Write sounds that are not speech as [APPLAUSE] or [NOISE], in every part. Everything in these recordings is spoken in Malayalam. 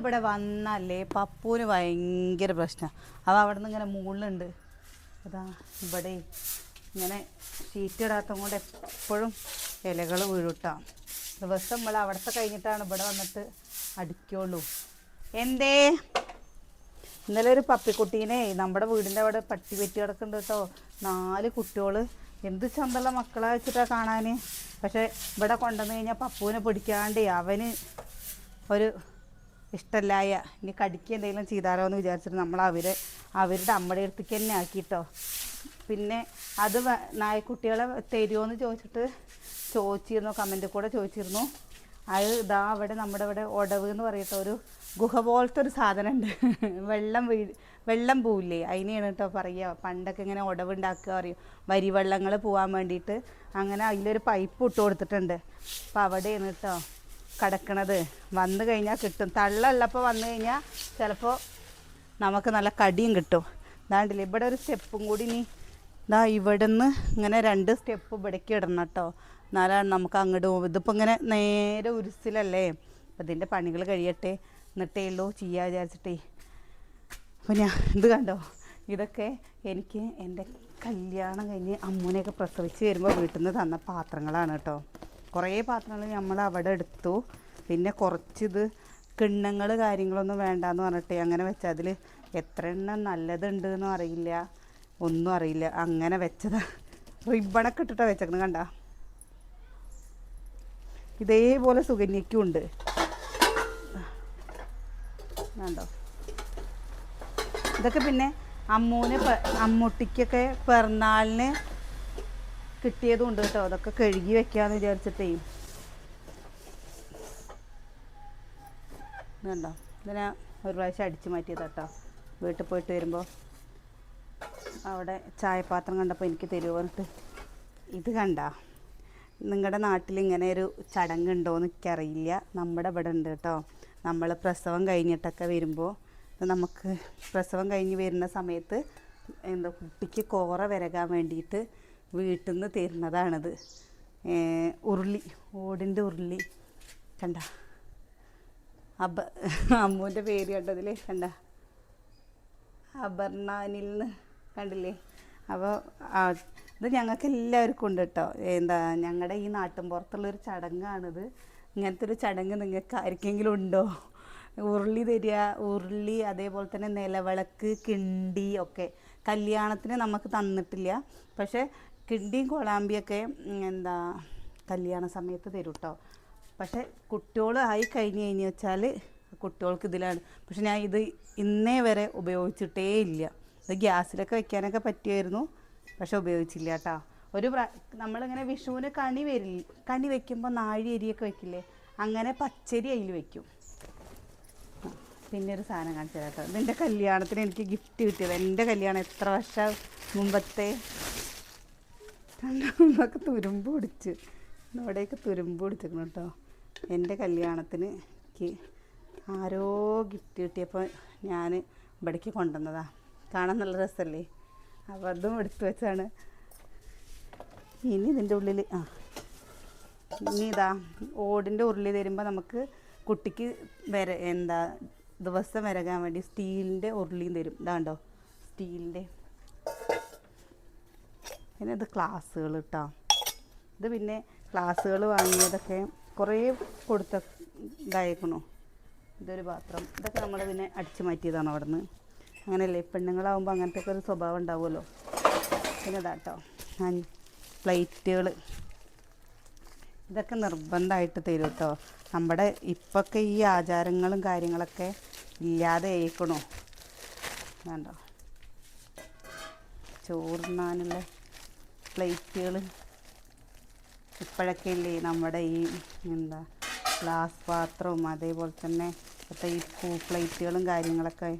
ഇവിടെ വന്നല്ലേ പപ്പൂന് ഭയങ്കര പ്രശ്നം. അവ അവിടെ നിന്ന് ഇങ്ങനെ മുകളിലുണ്ട്. അതാ ഇവിടെ ഇങ്ങനെ ഷീറ്റ് ഇടാത്തത് കൊണ്ട് എപ്പോഴും ഇലകൾ വീഴുട്ടാം. ദിവസം നമ്മൾ അവിടുത്തെ കഴിഞ്ഞിട്ടാണ് ഇവിടെ വന്നിട്ട് അടിക്കുള്ളൂ. എന്തേ? ഇന്നലെ ഒരു പപ്പിക്കുട്ടീനെ നമ്മുടെ വീടിന്റെ അവിടെ പട്ടി പറ്റി കിടക്കുന്നുണ്ട് കേട്ടോ. നാല് കുട്ടികൾ എന്ത് ചന്തള്ള മക്കളെ വെച്ചിട്ടാണ് കാണാൻ പക്ഷേ ഇവിടെ കൊണ്ടുവന്ന് കഴിഞ്ഞാൽ പപ്പുവിനെ പിടിക്കാണ്ട് അവന് ഒരു ഇഷ്ടമില്ലായ ഇനി കടിക്കുക എന്തെങ്കിലും ചെയ്താലോ എന്ന് വിചാരിച്ചിട്ട് നമ്മൾ അവരെ അവരുടെ അമ്മയുടെ അടുത്തേക്ക് തന്നെ ആക്കിയിട്ടോ പിന്നെ അത് നായക്കുട്ടികളെ തരുമോ എന്ന് ചോദിച്ചിട്ട് ചോദിച്ചിരുന്നു കമന്റിൽ കൂടെ ചോദിച്ചിരുന്നു. അത് ഇതാ അവിടെ നമ്മുടെ ഇവിടെ ഒടവ് എന്ന് പറയട്ടോ ഒരു ഗുഹ പോലത്തെ ഒരു സാധനമുണ്ട്. [LAUGHS] വെള്ളം വീ വെള്ളം പോവില്ലേ? അതിനെയാണ് കേട്ടോ പറയുക. പണ്ടൊക്കെ ഇങ്ങനെ ഒടവ് ഉണ്ടാക്കുക പറയും. വരിവെള്ളങ്ങൾ പോകാൻ വേണ്ടിയിട്ട്. അങ്ങനെ അതിലൊരു പൈപ്പ് ഇട്ട് കൊടുത്തിട്ടുണ്ട്. അപ്പോൾ അവിടെയാണ് കേട്ടോ കിടക്കണത്. വന്നു കഴിഞ്ഞാൽ കിട്ടും. തള്ളുള്ളപ്പോൾ വന്നു കഴിഞ്ഞാൽ ചിലപ്പോൾ നമുക്ക് നല്ല കടിയും കിട്ടും. ഇതാണ്ടില്ല ഇവിടെ ഒരു സ്റ്റെപ്പും കൂടി നീ ഇതാ ഇവിടെ നിന്ന് ഇങ്ങനെ രണ്ട് സ്റ്റെപ്പ് ഇവിടേക്ക് ഇടണം കേട്ടോ. എന്നാലാണ് നമുക്ക് അങ്ങോട്ട് പോകും ഇതിപ്പോൾ ഇങ്ങനെ നേരെ ഉരുസിലല്ലേ? അപ്പം ഇതിന്റെ പണികൾ കഴിയട്ടെ. എന്നിട്ടേ ഉള്ളൂ ചെയ്യാ വിചാരിച്ചിട്ടേ. അപ്പോൾ ഞാൻ ഇത് കണ്ടോ? ഇതൊക്കെ എനിക്ക് എന്റെ കല്യാണം കഴിഞ്ഞ് അമ്മൂനെയൊക്കെ പ്രസവിച്ച് വരുമ്പോൾ വീട്ടിൽ നിന്ന് തന്ന പാത്രങ്ങളാണ് കേട്ടോ. കുറേ പാത്രങ്ങൾ നമ്മൾ അവിടെ എടുത്തു. പിന്നെ കുറച്ചിത് കിണ്ണങ്ങൾ കാര്യങ്ങളൊന്നും വേണ്ടാന്ന് പറഞ്ഞിട്ട് അങ്ങനെ വെച്ച അതിൽ എത്ര എണ്ണം നല്ലതുണ്ട് എന്നും അറിയില്ല. ഒന്നും അറിയില്ല. അങ്ങനെ വെച്ചത്. റിബണൊക്കെ ഇട്ടിട്ടാണ് വെച്ചേക്കുന്നത് കണ്ട. ഇതേപോലെ സുകന്യയ്ക്കും ഉണ്ട്. കണ്ടോ? ഇതൊക്കെ പിന്നെ അമ്മൂന് അമ്മൂട്ടിക്കൊക്കെ പിറന്നാളിന് കിട്ടിയതും ഉണ്ട് കേട്ടോ. അതൊക്കെ കഴുകി വെക്കാന്ന് വിചാരിച്ചിട്ടേ. ഇതുണ്ടോ? ഇതിനെ ഒരു പ്രാവശ്യം അടിച്ചു മാറ്റിയത് കേട്ടോ. വീട്ടിൽ പോയിട്ട് വരുമ്പോൾ അവിടെ ചായപാത്രം കണ്ടപ്പോൾ എനിക്ക് തരുമോ പറഞ്ഞിട്ട് ഇത് കണ്ട? നിങ്ങളുടെ നാട്ടിൽ ഇങ്ങനെ ഒരു ചടങ്ങുണ്ടോയെന്ന് എനിക്കറിയില്ല. നമ്മുടെ ഇവിടെ ഉണ്ട് കേട്ടോ. നമ്മൾ പ്രസവം കഴിഞ്ഞിട്ടൊക്കെ വരുമ്പോൾ നമുക്ക് പ്രസവം കഴിഞ്ഞ് വരുന്ന സമയത്ത് എന്താ കുട്ടിക്ക് കോറ വരകാൻ വേണ്ടിയിട്ട് വീട്ടിൽ നിന്ന് തരുന്നതാണിത് ഉരുളി ഓടിന്റെ ഉരുളി. കണ്ട? അബ അമ്മൂന്റെ പേര് കണ്ടതിൽ കണ്ട? അപർണാനിൽ നിന്ന് കണ്ടില്ലേ അപ്പോൾ ഇത് ഞങ്ങൾക്ക് എല്ലാവർക്കും ഉണ്ട് കേട്ടോ എന്താ ഞങ്ങളുടെ ഈ നാട്ടിൻ പുറത്തുള്ളൊരു ചടങ്ങാണിത്. ഇങ്ങനത്തെ ഒരു ചടങ്ങ് നിങ്ങൾക്ക് ആർക്കെങ്കിലും ഉണ്ടോ? ഉരുളി തരിക ഉരുളി അതേപോലെ തന്നെ നിലവിളക്ക് കിണ്ടി ഒക്കെ. കല്യാണത്തിന് നമുക്ക് തന്നിട്ടില്ല. പക്ഷേ കിണ്ടിയും കോളാമ്പിയൊക്കെ എന്താ കല്യാണ സമയത്ത് തരും കേട്ടോ പക്ഷേ കുട്ടികൾ ആയി കഴിഞ്ഞ് കഴിഞ്ഞ് വെച്ചാൽ കുട്ടികൾക്ക് ഇതിലാണ്. പക്ഷെ ഞാൻ ഇത് ഇന്നേ വരെ ഉപയോഗിച്ചിട്ടേ ഇല്ല. ഇത് ഗ്യാസിലൊക്കെ വെക്കാനൊക്കെ പറ്റുമായിരുന്നു പക്ഷെ ഉപയോഗിച്ചില്ല കേട്ടോ. ഒരു പ്ര നമ്മളിങ്ങനെ വിഷുവിന് കണി വരില്ല കണി വെക്കുമ്പോൾ നാഴി അരിയൊക്കെ വെക്കില്ലേ അങ്ങനെ പച്ചരി അതിൽ വെക്കും. പിന്നെ ഒരു സാധനം കാണിച്ചു കേട്ടോ. ഇതിന്റെ കല്യാണത്തിന് എനിക്ക് ഗിഫ്റ്റ് കിട്ടിയത്. എന്റെ കല്യാണം എത്ര വർഷം മുമ്പത്തെ [LAUGHS] നമുക്ക് തുരുമ്പ് പിടിച്ച്. ഇവിടെയൊക്കെ തുരുമ്പ് പിടിച്ചിരിക്കണം കേട്ടോ എന്റെ കല്യാണത്തിന് എനിക്ക് ആരോ ഗിഫ്റ്റ് കിട്ടിയപ്പോൾ ഞാൻ ഇവിടേക്ക് കൊണ്ടുവന്നതാ. കാണാൻ നല്ല രസമല്ലേ? അപ്പോൾ അതും എടുത്തു വെച്ചാണ്. ഇനി ഇതിന്റെ ഉള്ളിൽ ആ ഇനി ഇതാ ഓടിന്റെ ഉരുളി തരുമ്പോൾ നമുക്ക് കുട്ടിക്ക് വര എന്താ ദിവസം വരകാൻ വേണ്ടി സ്റ്റീലിന്റെ ഉരുളിയും തരും. ഇതാണ്ടോ? സ്റ്റീലിന്റെ. പിന്നെ ഇത് ക്ലാസ്സുകൾ കേട്ടോ ഇത് പിന്നെ ക്ലാസ്സുകൾ വാങ്ങിയതൊക്കെ കുറേ കൊടുത്ത ഇതായേക്കണു. ഇതൊരു പാത്രം. ഇതൊക്കെ നമ്മൾ പിന്നെ അടിച്ചു മാറ്റിയതാണ് അവിടെ നിന്ന് അങ്ങനെയല്ലേ പെണ്ണുങ്ങളാവുമ്പോൾ അങ്ങനത്തെ ഒക്കെ ഒരു സ്വഭാവം ഉണ്ടാവുമല്ലോ. പിന്നെ ഇതാട്ടോ പ്ലേറ്റുകൾ. ഇതൊക്കെ നിർബന്ധമായിട്ട് തരും കേട്ടോ നമ്മുടെ ഇപ്പൊക്കെ ഈ ആചാരങ്ങളും കാര്യങ്ങളൊക്കെ ഇല്ലാതെ ആയിക്കണോ. വേണ്ടോ ചോറുണ്ണാനുള്ള പ്ലേറ്റുകൾ ഇപ്പോഴൊക്കെ ഇല്ലേ നമ്മുടെ ഈ എന്താ ഗ്ലാസ് പാത്രവും അതേപോലെ തന്നെ ഇപ്പോഴത്തെ ഈ പൂ പ്ലേറ്റുകളും കാര്യങ്ങളൊക്കെ.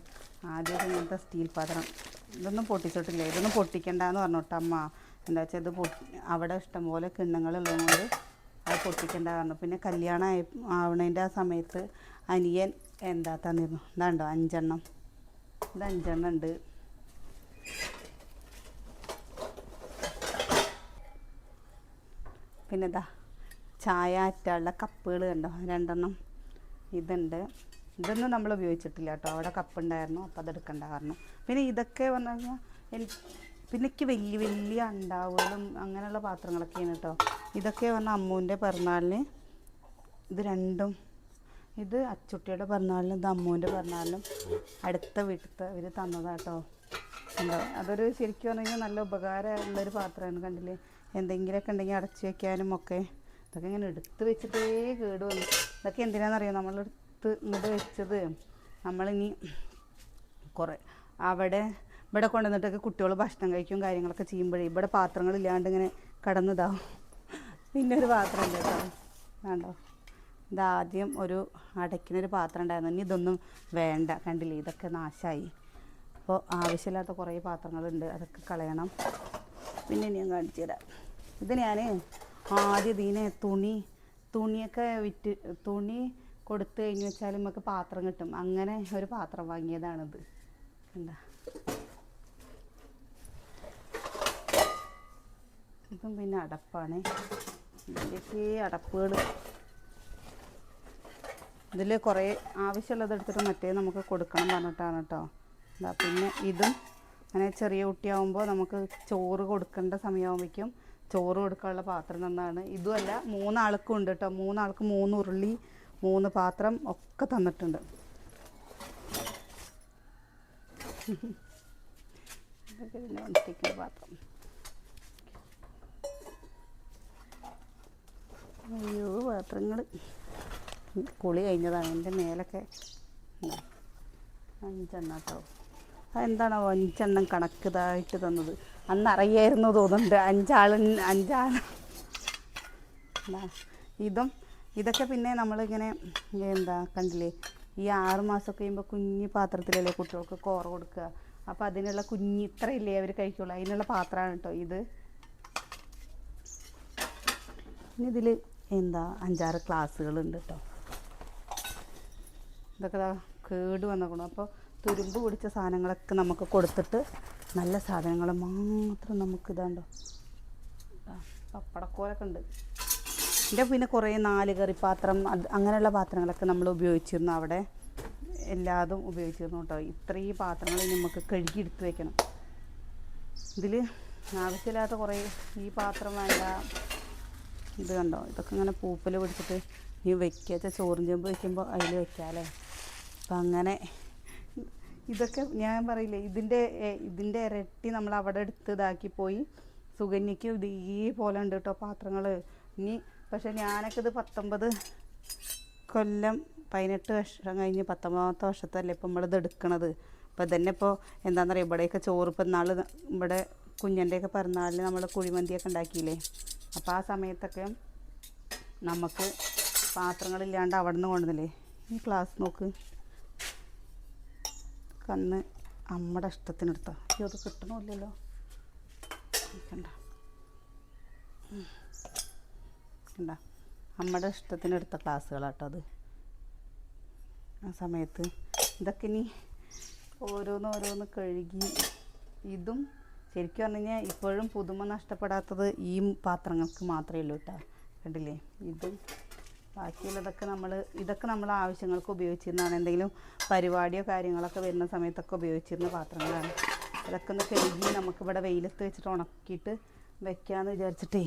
ആദ്യം ഇങ്ങനത്തെ സ്റ്റീൽ പാത്രം. ഇതൊന്നും പൊട്ടിച്ചിട്ടില്ല. ഇതൊന്നും പൊട്ടിക്കണ്ടെന്ന് പറഞ്ഞോട്ടെ അമ്മ. എന്താ വെച്ചാൽ ഇത് പൊട്ടി അവിടെ ഇഷ്ടംപോലെ കിണ്ണങ്ങളുള്ളതുകൊണ്ട് അത് പൊട്ടിക്കണ്ട പറഞ്ഞു. പിന്നെ കല്യാണം ആയി ആവണേന്റെ ആ സമയത്ത് അനിയൻ എന്താ തന്നിരുന്നു? ഇതാണ്ടോ അഞ്ചെണ്ണം. ഇത് അഞ്ചെണ്ണം ഉണ്ട്. പിന്നെ ഇതാ ചായ അറ്റാനുള്ള കപ്പുകൾ കണ്ടോ? രണ്ടെണ്ണം ഇതുണ്ട്. ഇതൊന്നും നമ്മൾ ഉപയോഗിച്ചിട്ടില്ല കേട്ടോ. അവിടെ കപ്പ് ഉണ്ടായിരുന്നു അപ്പോൾ അതെടുക്കണ്ട കാരണം പിന്നെ ഇതൊക്കെ പറഞ്ഞു കഴിഞ്ഞാൽ എനിക്ക് പിന്നെ എനിക്ക് വലിയ വലിയ അണ്ടാവുകളും അങ്ങനെയുള്ള പാത്രങ്ങളൊക്കെയാണ് കേട്ടോ. ഇതൊക്കെ പറഞ്ഞാൽ അമ്മൂന്റെ പിറന്നാളിന് ഇത് രണ്ടും ഇത് അച്ചുട്ടിയുടെ പിറന്നാളിനും ഇത് അമ്മൂന്റെ പിറന്നാളിനും അടുത്ത വീട്ടിലത്തെ ഇവർ തന്നതാട്ടോ എന്താ അതൊരു ശരിക്കും പറഞ്ഞു കഴിഞ്ഞാൽ നല്ല ഉപകാരമുള്ളൊരു പാത്രമാണ് കണ്ടില്ലേ? എന്തെങ്കിലുമൊക്കെ ഉണ്ടെങ്കിൽ അടച്ചു വെക്കാനും ഒക്കെ. ഇതൊക്കെ ഇങ്ങനെ എടുത്ത് വെച്ചിട്ടേ കേട് വന്നു ഇതൊക്കെ എന്തിനാണെന്നറിയോ നമ്മളെടുത്ത് ഇങ്ങോട്ട് വെച്ചത് നമ്മളിനി കുറേ അവിടെ ഇവിടെ കൊണ്ടുവന്നിട്ടൊക്കെ കുട്ടികൾ ഭക്ഷണം കഴിക്കും കാര്യങ്ങളൊക്കെ ചെയ്യുമ്പോഴേ ഇവിടെ പാത്രങ്ങളില്ലാണ്ട് ഇങ്ങനെ കടന്നിതാവും. പിന്നെ ഒരു പാത്രം ഉണ്ട് കേട്ടോ. വേണ്ടോ ഇതാദ്യം ഒരു അടയ്ക്കുന്നൊരു പാത്രം ഉണ്ടായിരുന്നു. ഇനി ഇതൊന്നും വേണ്ട. കണ്ടില്ലേ? ഇതൊക്കെ നാശമായി അപ്പോൾ ആവശ്യമില്ലാത്ത കുറേ പാത്രങ്ങളുണ്ട്. അതൊക്കെ കളയണം. പിന്നെ ഇനി ഞാൻ കാണിച്ചു തരാം ഇത് ഞാൻ ആദ്യം ഇതിനെ തുണി തുണിയൊക്കെ വിറ്റ് തുണി കൊടുത്തു കഴിഞ്ഞ് വെച്ചാൽ നമുക്ക് പാത്രം കിട്ടും. അങ്ങനെ ഒരു പാത്രം വാങ്ങിയതാണിത്. എന്താ ഇതും പിന്നെ അടപ്പാണ്. ഇതിലേക്ക് അടപ്പുകൾ ഇതിൽ കുറേ ആവശ്യമുള്ളത് എടുത്തിട്ട് മറ്റേ നമുക്ക് കൊടുക്കണം പറഞ്ഞിട്ടാണ് കേട്ടോ എന്താ പിന്നെ ഇതും. അങ്ങനെ ചെറിയ കുട്ടിയാവുമ്പോൾ നമുക്ക് ചോറ് കൊടുക്കേണ്ട സമയമാകുമ്പോഴേക്കും ചോറ് കൊടുക്കാനുള്ള പാത്രം തന്നാണ്. ഇതുമല്ല മൂന്നാൾക്കും ഉണ്ട് കേട്ടോ മൂന്നാൾക്ക് മൂന്ന് ഉരുളി മൂന്ന് പാത്രം ഒക്കെ തന്നിട്ടുണ്ട്. പാത്രം. അയ്യോ പാത്രങ്ങൾ കുളി കഴിഞ്ഞതാണ്. എന്റെ മേലൊക്കെ. ഇതാ. അതെന്താണോ അഞ്ചെണ്ണം കണക്കിതായിട്ട് തന്നത്. അന്ന് അറിയായിരുന്നു തോന്നുന്നുണ്ട് അഞ്ചാൾ അഞ്ചാൾ ഇതും ഇതൊക്കെ പിന്നെ നമ്മളിങ്ങനെ എന്താ കണ്ടില്ലേ ഈ ആറ് മാസമൊക്കെ കഴിയുമ്പോൾ കുഞ്ഞി പാത്രത്തിലല്ലേ കുട്ടികൾക്ക് കോറ കൊടുക്കുക. അപ്പോൾ അതിനുള്ള കുഞ്ഞി ഇത്രയില്ലേ അവർ കഴിക്കുള്ളൂ. അതിനുള്ള പാത്രമാണ് കേട്ടോ ഇത്. ഇനി ഇതിൽ എന്താ അഞ്ചാറ് ക്ലാസ്സുകളുണ്ട് കേട്ടോ ഇതൊക്കെ കേട് വന്നേക്കണം. അപ്പോൾ തുരുമ്പ് പിടിച്ച സാധനങ്ങളൊക്കെ നമുക്ക് കൊടുത്തിട്ട് നല്ല സാധനങ്ങൾ മാത്രം നമുക്ക് ഇതാണ്ടോ. പപ്പടക്കോലൊക്കെ ഉണ്ട്. എന്റെ പിന്നെ കുറേ നാല് കറി പാത്രം അങ്ങനെയുള്ള പാത്രങ്ങളൊക്കെ നമ്മൾ ഉപയോഗിച്ചിരുന്നു. അവിടെ എല്ലാതും ഉപയോഗിച്ചിരുന്നു കേട്ടോ. ഇത്രയും പാത്രങ്ങൾ നമുക്ക് കഴുകി എടുത്ത് വെക്കണം. ഇതിൽ ആവശ്യമില്ലാത്ത കുറേ ഈ പാത്രം വേണ്ട. ഇത് കണ്ടോ? ഇതൊക്കെ ഇങ്ങനെ പൂപ്പൽ പിടിച്ചിട്ട് ഈ വെക്കാത്ത ചോറും ചെമ്പ് വെക്കുമ്പോൾ അതിൽ വെക്കാമല്ലേ അപ്പം അങ്ങനെ ഇതൊക്കെ ഞാൻ പറയില്ലേ ഇതിന്റെ ഇതിന്റെ ഇരട്ടി നമ്മൾ അവിടെ എടുത്ത് ഇതാക്കി പോയി. സുകന്യയ്ക്ക് ഇതേപോലെ ഉണ്ട് കേട്ടോ പാത്രങ്ങൾ ഇനി പക്ഷെ ഞാനൊക്കെ ഇത് പത്തൊമ്പത് കൊല്ലം പതിനെട്ട് വർഷം കഴിഞ്ഞ് പത്തൊമ്പതാമത്തെ വർഷത്തല്ലേ ഇപ്പം നമ്മളിത് എടുക്കണത്. അപ്പോൾ തന്നെ ഇപ്പോൾ എന്താണെന്ന് പറയുക ഇവിടെയൊക്കെ ചോറ് ഇപ്പം നാൾ ഇവിടെ കുഞ്ഞന്റെയൊക്കെ പിറന്നാളിൽ നമ്മൾ കുഴിമന്തിയൊക്കെ ഉണ്ടാക്കിയില്ലേ? അപ്പോൾ ആ സമയത്തൊക്കെ നമുക്ക് പാത്രങ്ങളില്ലാണ്ട് അവിടെ നിന്ന് കൊണ്ടുവന്നില്ലേ? ഈ ക്ലാസ് നോക്ക്. കണ്ണ് അമ്മയുടെ ഇഷ്ടത്തിനെടുത്താ. അയ്യോ അത് കിട്ടണമില്ലല്ലോ. കണ്ട. കണ്ട. ഇഷ്ടത്തിനെടുത്ത ക്ലാസ്സുകളാട്ടോ അത്. ആ സമയത്ത് ഇതൊക്കെ ഇനി ഓരോന്ന് ഓരോന്ന് കഴുകി ഇതും ശരിക്കും പറഞ്ഞു കഴിഞ്ഞാൽ ഇപ്പോഴും പുതുമ നഷ്ടപ്പെടാത്തത് ഈ പാത്രങ്ങൾക്ക് മാത്രമേ ഉള്ളൂ കേട്ടോ. കണ്ടില്ലേ? ഇതും ബാക്കിയുള്ളതൊക്കെ നമ്മൾ ഇതൊക്കെ നമ്മൾ ആവശ്യങ്ങൾക്ക് ഉപയോഗിച്ചിരുന്നതാണ്. എന്തെങ്കിലും പരിപാടിയോ കാര്യങ്ങളൊക്കെ വരുന്ന സമയത്തൊക്കെ ഉപയോഗിച്ചിരുന്ന പാത്രങ്ങളാണ്. അതൊക്കെ ഒന്ന് കഴുകി നമുക്കിവിടെ വെയിലത്ത് വെച്ചിട്ട് ഉണക്കിയിട്ട് വെക്കാമെന്ന് വിചാരിച്ചിട്ടേ.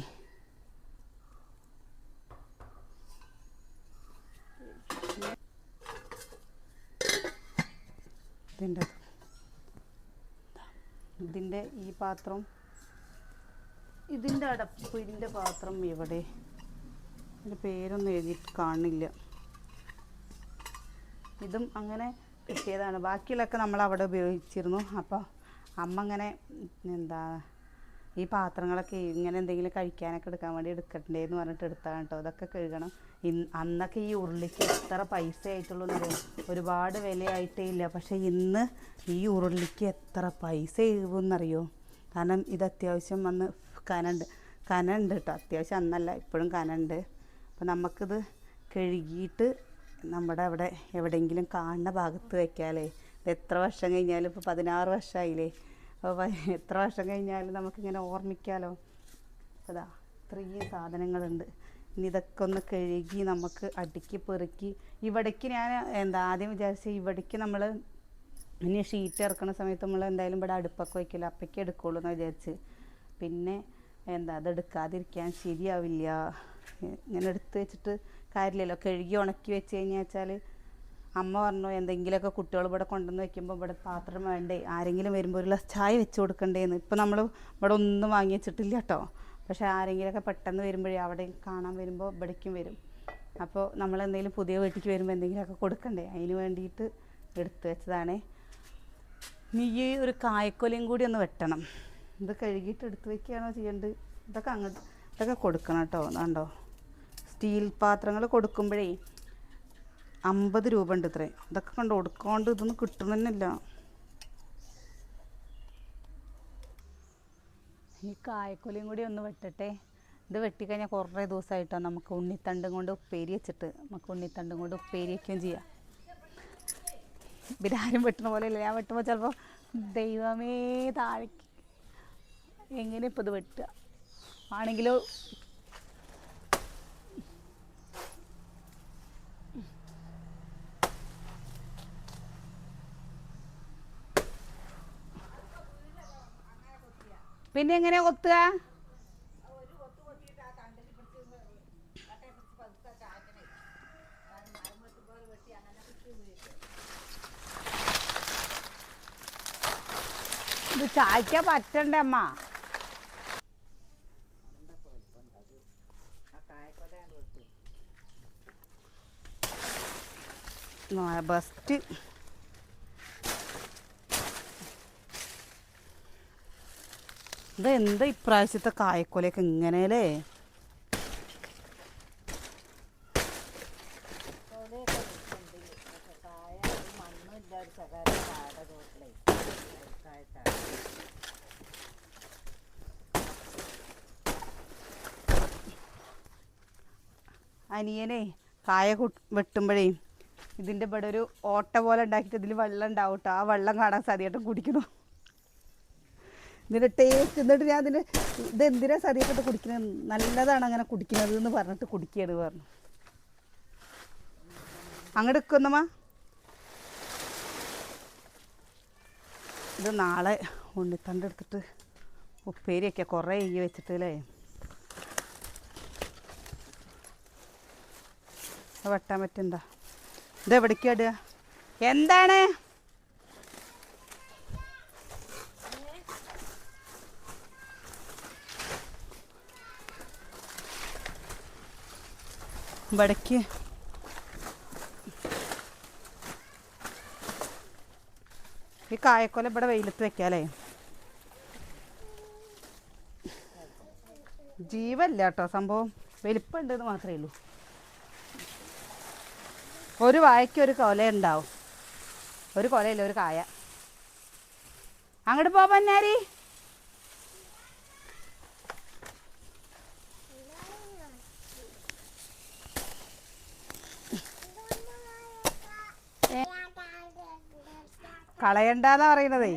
ഇതിന്റെ ഇതിന്റെ ഈ പാത്രം ഇതിന്റെ അടപ്പിന്റെ പാത്രം എവിടെ ഇതിന്റെ പേരൊന്നും എഴുതിയിട്ട് കാണില്ല. ഇതും അങ്ങനെ കിട്ടിയതാണ്. ബാക്കിയുള്ളതൊക്കെ നമ്മൾ അവിടെ ഉപയോഗിച്ചിരുന്നു. അപ്പോൾ അമ്മ അങ്ങനെ എന്താ ഈ പാത്രങ്ങളൊക്കെ ഇങ്ങനെ എന്തെങ്കിലും കഴിക്കാനൊക്കെ എടുക്കാൻ വേണ്ടി എടുക്കണ്ടേ എന്ന് പറഞ്ഞിട്ട് എടുത്താണ് കേട്ടോ. ഇതൊക്കെ കഴുകണം. ഇന്ന് അന്നൊക്കെ ഈ ഉരുളിക്ക് എത്ര പൈസ ആയിട്ടുള്ളൂ ഒരുപാട് വിലയായിട്ടേ ഇല്ല. പക്ഷേ ഇന്ന് ഈ ഉരുളിക്ക് എത്ര പൈസ എഴുതുമെന്നറിയോ കാരണം ഇത് അത്യാവശ്യം വന്ന് കനണ്ട്. കനുണ്ട് കേട്ടോ. അത്യാവശ്യം അന്നല്ല ഇപ്പോഴും കനുണ്ട്. അപ്പോൾ നമുക്കിത് കഴുകിയിട്ട് നമ്മുടെ അവിടെ എവിടെയെങ്കിലും കാണുന്ന ഭാഗത്ത് വെക്കാമല്ലേ ഇത് എത്ര വർഷം കഴിഞ്ഞാലും ഇപ്പോൾ പതിനാറ് വർഷമായില്ലേ. അപ്പോൾ എത്ര വർഷം കഴിഞ്ഞാലും നമുക്കിങ്ങനെ ഓർമ്മിക്കാമല്ലോ അതാ ഇതാ ഇത്രയും സാധനങ്ങളുണ്ട്. ഇനി ഇതൊക്കെ ഒന്ന് കഴുകി നമുക്ക് അടുക്കി പെറുക്കി. ഇവിടേക്ക് ഞാൻ എന്താ ആദ്യം വിചാരിച്ച ഇവിടേക്ക് നമ്മൾ ഇനി ഷീറ്റ് ഇറക്കുന്ന സമയത്ത് നമ്മൾ എന്തായാലും ഇവിടെ അടുപ്പൊക്കെ വയ്ക്കില്ല അപ്പയ്ക്ക് എടുക്കുള്ളൂ എന്ന് വിചാരിച്ച്. പിന്നെ എന്താ അത് എടുക്കാതിരിക്കാൻ ശരിയാവില്ല. ഇങ്ങനെ എടുത്ത് വെച്ചിട്ട് കാര്യമില്ലല്ലോ. കഴുകി ഉണക്കി വെച്ച് കഴിഞ്ഞാൽ വെച്ചാൽ അമ്മ പറഞ്ഞു എന്തെങ്കിലുമൊക്കെ കുട്ടികൾ ഇവിടെ കൊണ്ടുവന്ന് വെക്കുമ്പോൾ ഇവിടെ പാത്രം വേണ്ടേ? ആരെങ്കിലും വരുമ്പോൾ ഒരു ഗ്ലാസ് ചായ വെച്ച് കൊടുക്കണ്ടേന്ന്. ഇപ്പം നമ്മൾ ഇവിടെ ഒന്നും വാങ്ങി വെച്ചിട്ടില്ല കേട്ടോ. പക്ഷേ ആരെങ്കിലുമൊക്കെ പെട്ടെന്ന് വരുമ്പോഴേ അവിടെ കാണാൻ വരുമ്പോൾ ഇവിടേക്കും വരും. അപ്പോൾ നമ്മൾ എന്തെങ്കിലും പുതിയ വീട്ടിലേക്ക് വരുമ്പോൾ എന്തെങ്കിലുമൊക്കെ കൊടുക്കണ്ടേ? അതിന് വേണ്ടിയിട്ട് എടുത്തു വെച്ചതാണേ. നീ ഈ ഒരു കായക്കൊലയും കൂടി ഒന്ന് വെട്ടണം. ഇത് കഴുകിയിട്ട് എടുത്ത് വെക്കുകയാണോ ചെയ്യേണ്ടത്? ഇതൊക്കെ അങ്ങോട്ട് ഇതൊക്കെ കൊടുക്കണം കേട്ടോ. അതാണ്ടോ സ്റ്റീൽ പാത്രങ്ങൾ കൊടുക്കുമ്പോഴേ അമ്പത് രൂപ ഉണ്ട് ഇത്രേ. ഇതൊക്കെ കണ്ട്? കൊടുക്കാണ്ട് ഇതൊന്നും കിട്ടണമെന്നില്ല ഈ കായക്കൊലയും കൂടി ഒന്ന് വെട്ടട്ടെ. ഇത് വെട്ടിക്കഴിഞ്ഞാൽ കുറേ ദിവസമായിട്ടോ നമുക്ക് ഉണ്ണിത്തണ്ടും കൊണ്ട് ഉപ്പേരി വെച്ചിട്ട് നമുക്ക് ഉണ്ണിത്തണ്ടും കൊണ്ട് ഉപ്പേരി വയ്ക്കുകയും ചെയ്യാം. ഇവരാരും വെട്ടുന്ന പോലെയല്ല ഞാൻ വെട്ടുമ്പോൾ ചിലപ്പോൾ ദൈവമേ താഴേക്ക് എങ്ങനെ ഇപ്പോൾ ഇത് വെട്ടുക? ആണെങ്കിലോ പിന്നെ എങ്ങനെ കൊത്തുക? ഇത് ചായ്ക്കാൻ പറ്റണ്ട അമ്മ? ബെസ്റ്റ് ഇത് എന്താ ഇപ്രാവശ്യത്തെ കായക്കൊലയൊക്കെ ഇങ്ങനെയല്ലേ? അനിയനെ കായ വെട്ടുമ്പോഴേ ഇതിന്റെ ഇവിടെ ഒരു ഓട്ട പോലെ ഉണ്ടാക്കിയിട്ട് ഇതിൽ വെള്ളം ഉണ്ടാവും കേട്ടോ ആ വെള്ളം കാണാൻ സതിയായിട്ട് കുടിക്കുന്നു. ഇതിന്റെ ടേസ്റ്റ് എന്നിട്ട് ഞാൻ അതിന് ഇത് എന്തിനാ സതിയൊക്കെ കുടിക്കുന്നത് നല്ലതാണ് അങ്ങനെ കുടിക്കുന്നത് എന്ന് പറഞ്ഞിട്ട് കുടിക്കുകയാണ് പറഞ്ഞു. അങ്ങോട്ട് എടുക്കുന്നമ്മ ഇത് നാളെ ഉണ്ണിത്തണ്ട് എടുത്തിട്ട് ഉപ്പേരിയൊക്കെ കുറേ ഈ വെച്ചിട്ട് അല്ലേ വെട്ടാൻ പറ്റണ്ട. ഇതെവിടേക്കാടുക എന്താണ്? ഇവിടേക്ക് ഈ കായക്കൊല ഇവിടെ വെയിലത്ത് വെക്കാലേ ജീവല്ല കേട്ടോ സംഭവം. വലിപ്പമുണ്ട് എന്ന് മാത്രമേ ഉള്ളൂ. ഒരു വായയ്ക്ക് ഒരു കൊല ഉണ്ടാവും ഒരു കൊലയില്ല ഒരു കായ. അങ്ങോട്ട് പോ പന്നാരി. കളയണ്ടെന്നാ പറയണതേ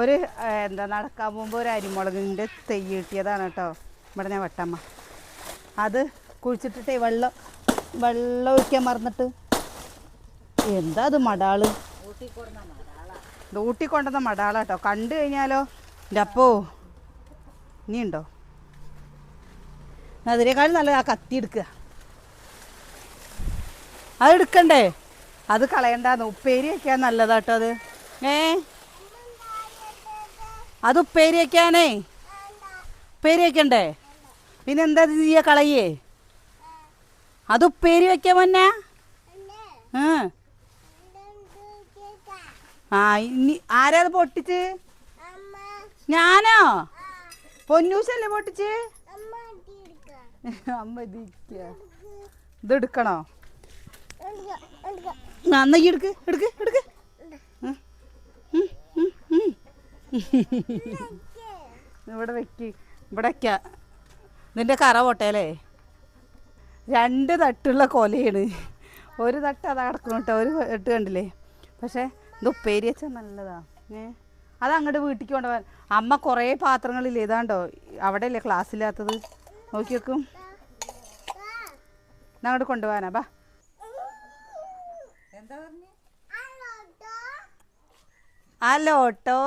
ഒരു എന്താ നടക്കാൻ പോകുമ്പോൾ ഒരു അരിമുളകിന്റെ തെയ്യ് കിട്ടിയതാണ് കേട്ടോ. ഇവിടെ ഞാൻ വെട്ടമ്മ. അത് കുഴിച്ചിട്ടിട്ടേ വെള്ളം വെള്ളം ഒഴിക്കാൻ മറന്നിട്ട്. എന്താ അത് മടാൾ? ഊട്ടിക്കൊണ്ടുവന്ന മടാളാട്ടോ കണ്ടു കഴിഞ്ഞാലോ? എന്റെ അപ്പോ ഇനിയുണ്ടോ? അതിനേക്കാളും നല്ലത് ആ കത്തി എടുക്കുക. അത് എടുക്കണ്ടേ? അത് കളയണ്ടാന്ന്. ഉപ്പേരി വയ്ക്കാൻ നല്ലതാട്ടോ അത്. ഏ? അത് ഉപ്പേരി വയ്ക്കാനേ ഉപ്പേരി വയ്ക്കണ്ടേ പിന്നെ എന്താ ഇത് ചെയ്യാ കളയേ? അത് ഉപ്പേരി വയ്ക്കാൻ മുന്നേ ആ. ആ ഇനി ആരാ അത് പൊട്ടിച്ച്? ഞാനോ? പൊന്നൂസല്ലേ പൊട്ടിച്ച്? [LAUGHS] അമ്മ ഇതിരിക്ക ഇത് എടുക്കണോ ആ, എന്നാ ഈ എടുക്ക് എടുക്ക് എടുക്ക്. [LAUGHS] ഇവിടെ വെക്ക് ഇവിടെ വയ്ക്ക ഇതിന്റെ കറ പൊട്ടേലേ. രണ്ട് തട്ടുള്ള കൊലയാണ്. ഒരു തട്ട് അതാ കിടക്കണം കേട്ടോ ഒരു തട്ട് കണ്ടില്ലേ. പക്ഷേ ഇത് ഉപ്പേരി വെച്ചാൽ നല്ലതാ. ഏ? അത് അങ്ങോട്ട് വീട്ടിലേക്ക് കൊണ്ടുപോകാൻ. അമ്മ കുറേ പാത്രങ്ങളില്ലേ ഇതാണ്ടോ? അവിടെ അല്ലേ ക്ലാസ്സില്ലാത്തത് നോക്കി വെക്കും. അങ്ങോട്ട് കൊണ്ടുപോകാനാ ബാ. ഹലോട്ടോ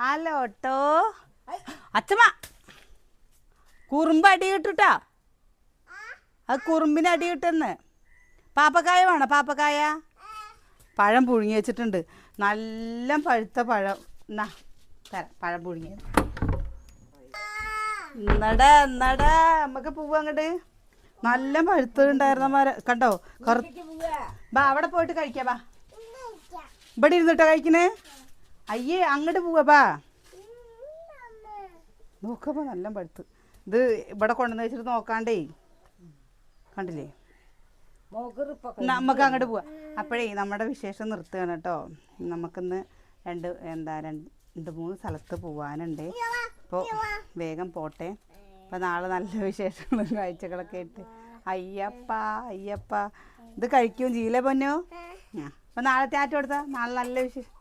ഹലോട്ടോ അച്ഛമ്മ കുറുമ്പ് അടി കിട്ടുട്ടാ. അത് കുറുമ്പിന് അടി കിട്ടുന്ന്. പാപ്പക്കായ വേണോ പാപ്പക്കായ? പഴം പുഴുങ്ങി വെച്ചിട്ടുണ്ട്. നല്ല പഴുത്ത പഴം. എന്നാ തരാം പഴം പുഴുങ്ങിയത് എന്നടാ എന്നടാ നമുക്ക് പോവാ അങ്ങോട്ട്. നല്ല പഴുത്തുണ്ടായിരുന്ന മര കണ്ടോ? കറു ബാ അവിടെ പോയിട്ട് കഴിക്കാം ബാ. ഇവിടെ ഇരുന്നിട്ടോ കഴിക്കണേ? അയ്യേ അങ്ങോട്ട് പോവാ ബാ. നോക്കപ്പോ നല്ല പഴുത്ത്. ഇത് ഇവിടെ കൊണ്ടുവന്ന് വെച്ചിട്ട് നോക്കാണ്ടേ. കണ്ടില്ലേ? നമുക്ക് അങ്ങോട്ട് പോവാം. അപ്പോഴേ നമ്മുടെ വിശേഷം നിർത്തുകയാണ് കേട്ടോ. നമുക്കിന്ന് രണ്ട് എന്താ രണ്ട് മൂന്ന് സ്ഥലത്ത് പോവാനുണ്ട്. അപ്പോൾ വേഗം പോട്ടെ. അപ്പോൾ നാളെ നല്ല വിശേഷങ്ങളും കാഴ്ചകളൊക്കെ ഇട്ട് അയ്യപ്പ അയ്യപ്പ. ഇത് കഴിക്കും ജീല പൊന്നോ? ആ. അപ്പോൾ നാളെ ചാറ്റം കൊടുത്താ നാളെ നല്ല വിശേഷം